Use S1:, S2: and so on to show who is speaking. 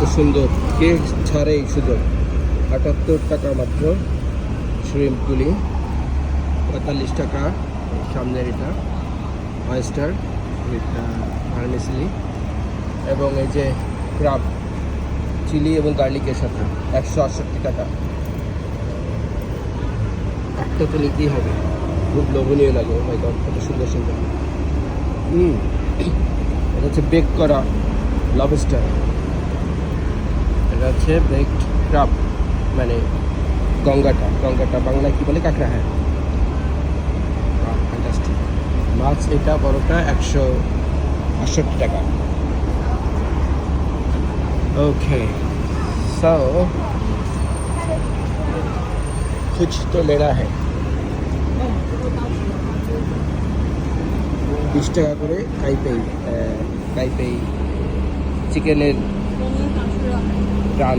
S1: কত সুন্দর। কে ছাড়ে এই সুযোগ? আটাত্তর টাকা মাত্র। শ্রিমপুলি পঁয়তাল্লিশ টাকা। সামনের এটা। অয়েস্টার ভার্মিসিলি এবং এই যে ক্রাব চিলি এবং গার্লিকের সাথে একশো আটষট্টি টাকা। একটা তো নিতেই হবে। খুব লোভনীয় লাগে। ও মাই গড কত সুন্দর সুন্দর। হুম এটা হচ্ছে বেক করা লবস্টার এটা হচ্ছে বেকড ক্রাব মানে গঙ্গাটা গঙ্গাটা বাংলায় কি বলে কাঁকড়া হ্যাঁ ফ্যান্টাস্টিক মাছ এটা বড়টা একশো আটষট্টি টাকা ওকে সো कुछ तो लेना है বিশ টাকা করে কাইপেই কাইপেই চিকেনের ก